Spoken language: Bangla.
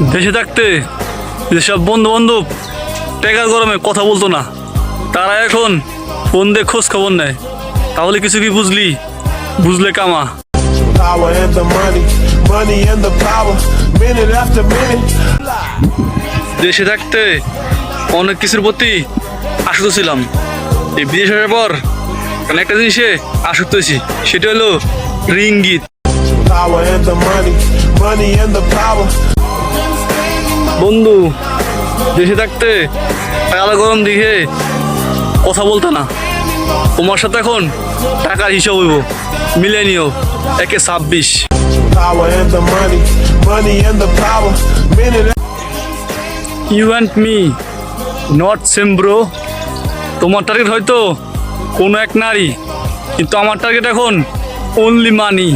দেশে থাকতে যেসব বন্ধু বান্ধব টেকার গরমে কথা বলতো না তারা এখন ফোন দিয়ে খোঁজ খবর নেয়। তাহলে কিছু কি বুঝলি? বুঝলে কামা. দেশে থাকতে অনেক কিছুর প্রতি আসক্ত ছিলাম। এই বিদেশ হওয়ার পর একটা জিনিসে আসক্ত হয়েছি সেটা হলো রিঙ্গিত বন্ধু দেশে থাকতে টাকা গরম দিকে কথা বলতো না। তোমার সাথে এখন টাকার হিসাব হইব। মিলে নিও একে ছাব্বিশ। You and me not same bro তোমার টার্গেট হয়তো কোনো এক নারী কিন্তু আমার টার্গেট এখন অনলি মানি